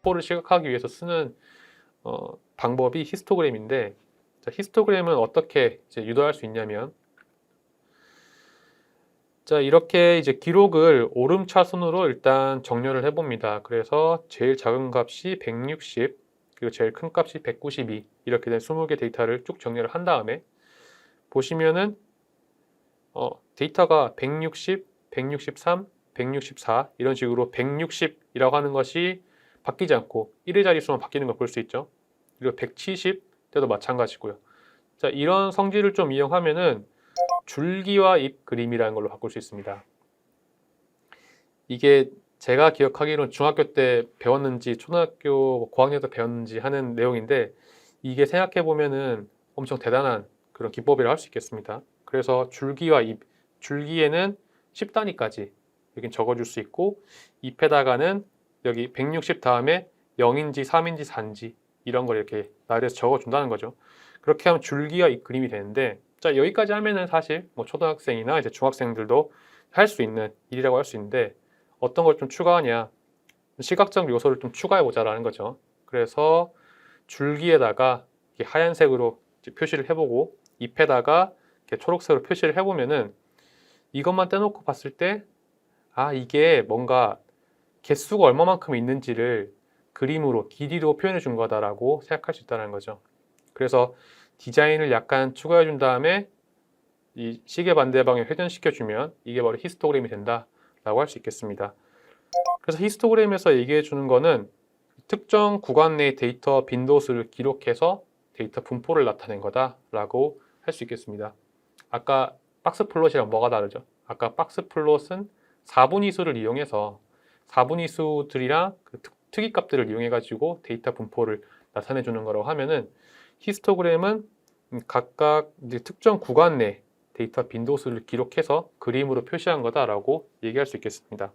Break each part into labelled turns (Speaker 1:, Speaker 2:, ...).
Speaker 1: 분포를 시각하기 위해서 쓰는 어, 방법이 히스토그램인데 자, 히스토그램은 어떻게 유도할 수 있냐면 자 이렇게 이제 기록을 오름차순으로 일단 정렬을 해봅니다. 그래서 제일 작은 값이 160 그리고 제일 큰 값이 192 이렇게 된 20개 데이터를 쭉 정렬을 한 다음에 보시면은 어, 데이터가 160, 163, 164 이런 식으로 160이라고 하는 것이 바뀌지 않고 1의 자릿수만 바뀌는 걸 볼 수 있죠. 그리고 170 때도 마찬가지고요. 자, 이런 성질을 좀 이용하면은 줄기와 잎 그림이라는 걸로 바꿀 수 있습니다. 이게 제가 기억하기로는 중학교 때 배웠는지 초등학교 고학년 때 배웠는지 하는 내용인데 이게 생각해 보면은 엄청 대단한 그런 기법이라 할 수 있겠습니다. 그래서 줄기와 잎, 줄기에는 10단위까지 여긴 적어줄 수 있고 잎에다가는 여기 160 다음에 0인지 3인지 4인지 이런 걸 이렇게 나열해서 적어준다는 거죠. 그렇게 하면 줄기와 잎 그림이 되는데 자 여기까지 하면은 사실 뭐 초등학생이나 이제 중학생들도 할 수 있는 일이라고 할 수 있는데 어떤 걸 좀 추가하냐 시각적 요소를 좀 추가해 보자라는 거죠. 그래서 줄기에다가 하얀색으로 표시를 해보고 잎에다가 초록색으로 표시를 해보면은 이것만 떼놓고 봤을 때 아 이게 뭔가 개수가 얼마만큼 있는지를 그림으로 길이로 표현해 준 거다라고 생각할 수 있다는 거죠. 그래서 디자인을 약간 추가해 준 다음에 이 시계 반대 방향 회전시켜 주면 이게 바로 히스토그램이 된다라고 할 수 있겠습니다. 그래서 히스토그램에서 얘기해 주는 거는 특정 구간 내 데이터 빈도수를 기록해서 데이터 분포를 나타낸 거다라고 할 수 있겠습니다. 아까 박스 플롯이랑 뭐가 다르죠? 아까 박스 플롯은 4분위수를 이용해서 4분위수들이랑 그 특, 특이값들을 이용해 가지고 데이터 분포를 나타내 주는 거라고 하면은 히스토그램은 각각 이제 특정 구간 내 데이터 빈도수를 기록해서 그림으로 표시한 거다라고 얘기할 수 있겠습니다.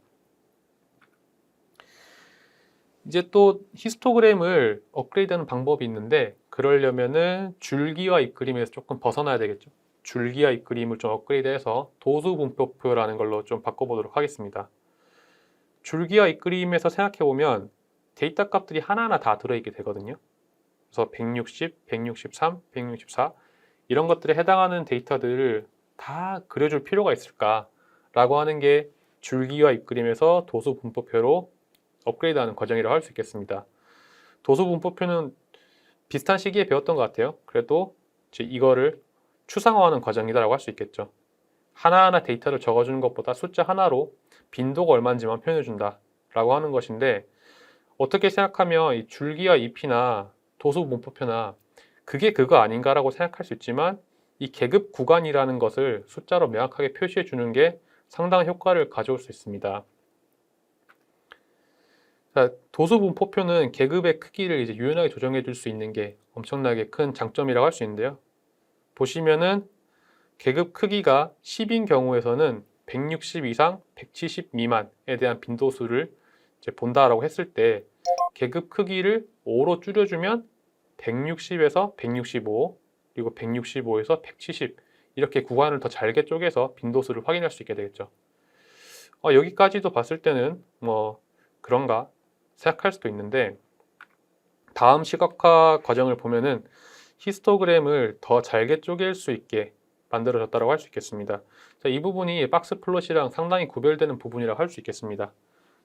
Speaker 1: 이제 또 히스토그램을 업그레이드하는 방법이 있는데 그러려면은 줄기와 잎그림에서 조금 벗어나야 되겠죠. 줄기와 잎그림을 좀 업그레이드해서 도수 분포표라는 걸로 좀 바꿔보도록 하겠습니다. 줄기와 잎그림에서 생각해 보면 데이터 값들이 하나하나 다 들어있게 되거든요. 그래서 160, 163, 164 이런 것들에 해당하는 데이터들을 다 그려줄 필요가 있을까라고 하는 게 줄기와 잎그림에서 도수 분포표로 업그레이드하는 과정이라고 할 수 있겠습니다. 도수 분포표는 비슷한 시기에 배웠던 것 같아요. 그래도 이거를 추상화하는 과정이다라고 할 수 있겠죠. 하나하나 데이터를 적어주는 것보다 숫자 하나로 빈도가 얼마인지만 표현해준다 라고 하는 것인데 어떻게 생각하면 이 줄기와 잎이나 도수 분포표나 그게 그거 아닌가라고 생각할 수 있지만 이 계급 구간이라는 것을 숫자로 명확하게 표시해 주는 게 상당한 효과를 가져올 수 있습니다. 자, 도수 분포표는 계급의 크기를 이제 유연하게 조정해 줄 수 있는 게 엄청나게 큰 장점이라고 할 수 있는데요. 보시면은 계급 크기가 10인 경우에서는 160 이상, 170 미만에 대한 빈도수를 본다라고 했을 때 계급 크기를 5로 줄여주면 160에서 165 그리고 165에서 170 이렇게 구간을 더 잘게 쪼개서 빈도수를 확인할 수 있게 되겠죠. 어, 여기까지도 봤을 때는 뭐 그런가 생각할 수도 있는데 다음 시각화 과정을 보면은 히스토그램을 더 잘게 쪼갤 수 있게 만들어졌다고 할 수 있겠습니다. 자, 이 부분이 박스 플롯이랑 상당히 구별되는 부분이라고 할 수 있겠습니다.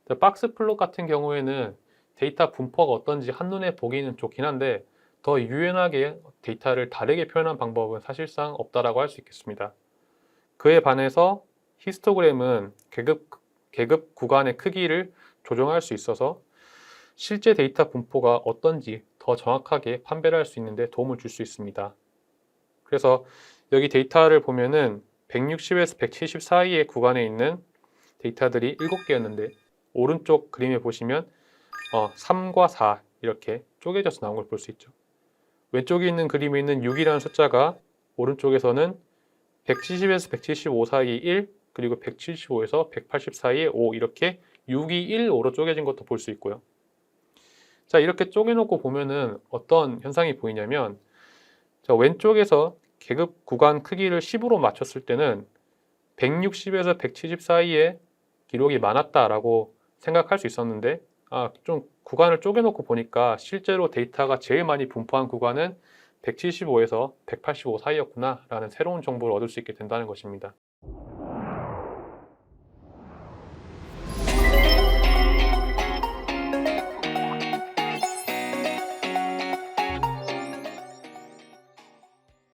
Speaker 1: 자, 박스 플롯 같은 경우에는 데이터 분포가 어떤지 한눈에 보기는 좋긴 한데 더 유연하게 데이터를 다르게 표현한 방법은 사실상 없다라고 할 수 있겠습니다. 그에 반해서 히스토그램은 계급, 계급 구간의 크기를 조정할 수 있어서 실제 데이터 분포가 어떤지 더 정확하게 판별할 수 있는데 도움을 줄 수 있습니다. 그래서 여기 데이터를 보면은 160에서 170 사이의 구간에 있는 데이터들이 7개였는데 오른쪽 그림에 보시면 어, 3과 4 이렇게 쪼개져서 나온 걸 볼 수 있죠. 왼쪽에 있는 그림에 있는 6이라는 숫자가 오른쪽에서는 170에서 175 사이에 1 그리고 175에서 180 사이에 5 이렇게 6이 1, 5로 쪼개진 것도 볼 수 있고요. 자 이렇게 쪼개놓고 보면은 어떤 현상이 보이냐면 자, 왼쪽에서 계급 구간 크기를 10으로 맞췄을 때는 160에서 170 사이에 기록이 많았다라고 생각할 수 있었는데 아, 좀 구간을 쪼개놓고 보니까 실제로 데이터가 제일 많이 분포한 구간은 175에서 185 사이였구나 라는 새로운 정보를 얻을 수 있게 된다는 것입니다.